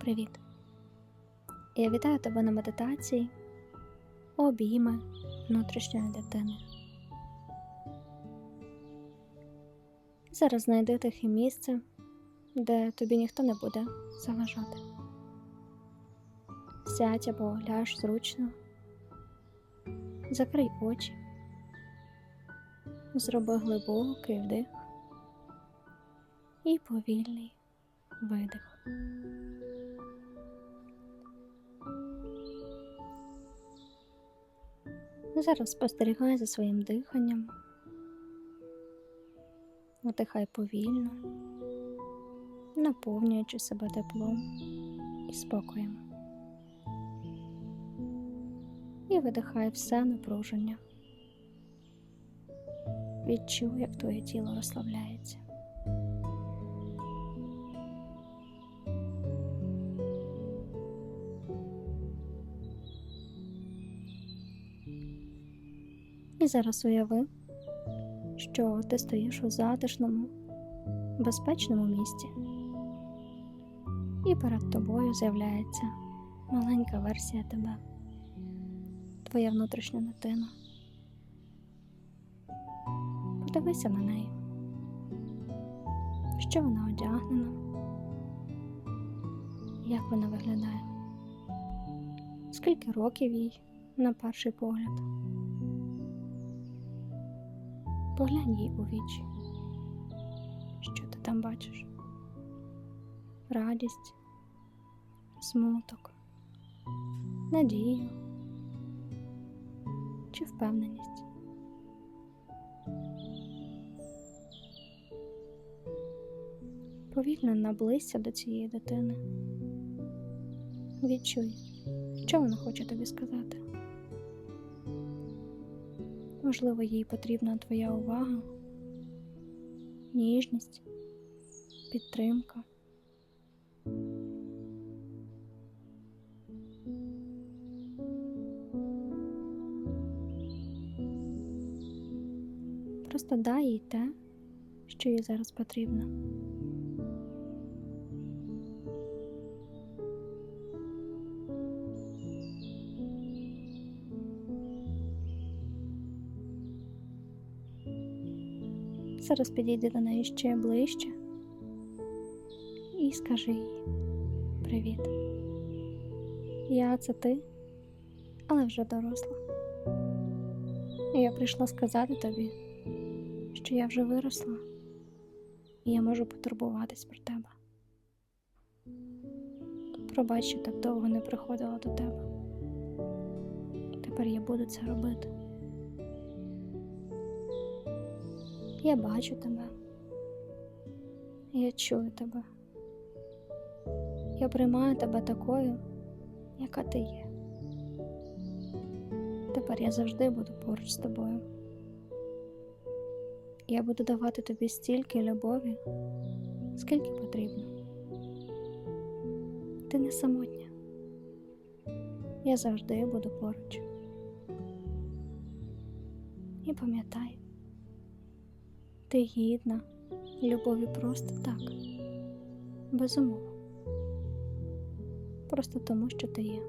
Привіт! Я вітаю тебе на медитації обійми внутрішньої дитини. Зараз знайди тихе місце, де тобі ніхто не буде заважати. Сядь або ляж зручно, закрий очі, зроби глибокий вдих і повільний видих. Зараз спостерігай за своїм диханням, вдихай повільно, наповнюючи себе теплом і спокоєм. І видихай все напруження. Відчуй, як твоє тіло розслабляється. І зараз уяви, що ти стоїш у затишному, безпечному місці, і перед тобою з'являється маленька версія тебе, твоя внутрішня дитина. Подивися на неї, що вона одягнена, як вона виглядає, скільки років їй на перший погляд. Поглянь їй у вічі. Що ти там бачиш? Радість, смуток, надію чи впевненість? Повільно наблизься до цієї дитини. Відчуй, що вона хоче тобі сказати. Можливо, їй потрібна твоя увага, ніжність, підтримка. Просто дай їй те, що їй зараз потрібно. Зараз підійди до неї ще ближче і скажи їй привіт. Я це ти, але вже доросла. Я прийшла сказати тобі, що я вже виросла, і я можу потурбуватись про тебе. Пробач, що так довго не приходила до тебе. Тепер я буду це робити. Я бачу тебе. Я чую тебе. Я приймаю тебе такою, яка ти є. Тепер я завжди буду поруч з тобою. Я буду давати тобі стільки любові, скільки потрібно. Ти не самотня. Я завжди буду поруч. І пам'ятай, ти гідна любові просто так, без умов. Просто тому, що ти є.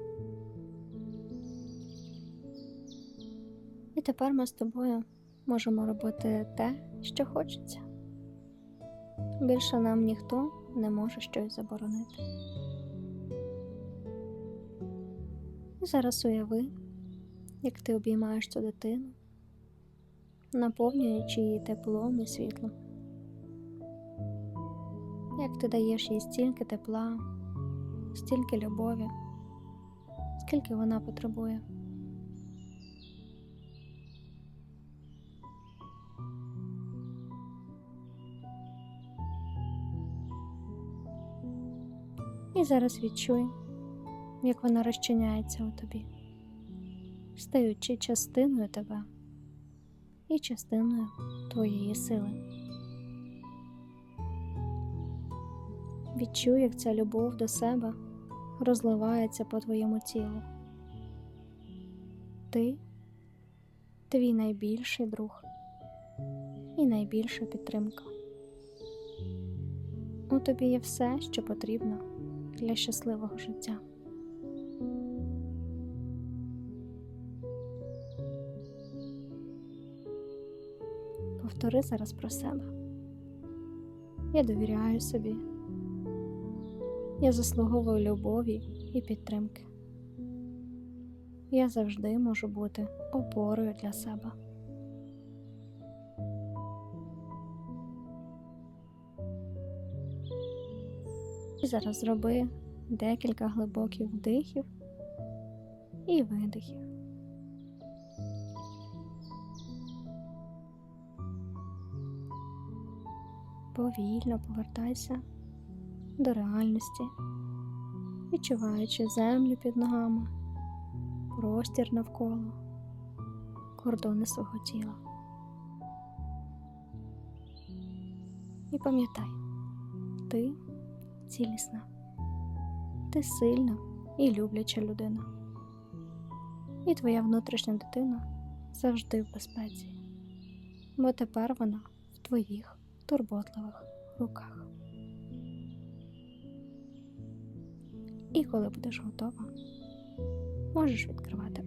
І тепер ми з тобою можемо робити те, що хочеться. Більше нам ніхто не може щось заборонити. І зараз уяви, як ти обіймаєш цю дитину наповнюючи її теплом і світлом. Як ти даєш їй стільки тепла, стільки любові, скільки вона потребує. І зараз відчуй, як вона розчиняється у тобі, стаючи частиною тебе і частиною твоєї сили. Відчуй, як ця любов до себе розливається по твоєму тілу. Ти твій найбільший друг і найбільша підтримка. У тобі є все, що потрібно для щасливого життя. Повтори зараз про себе. Я довіряю собі. Я заслуговую любові і підтримки. Я завжди можу бути опорою для себе. І зараз зроби декілька глибоких вдихів і видихів. Повільно повертайся до реальності, відчуваючи землю під ногами, простір навколо, кордони свого тіла. І пам'ятай, ти цілісна, ти сильна і любляча людина. І твоя внутрішня дитина завжди в безпеці, бо тепер вона в твоїх турботливих руках. І коли будеш готова, можеш відкривати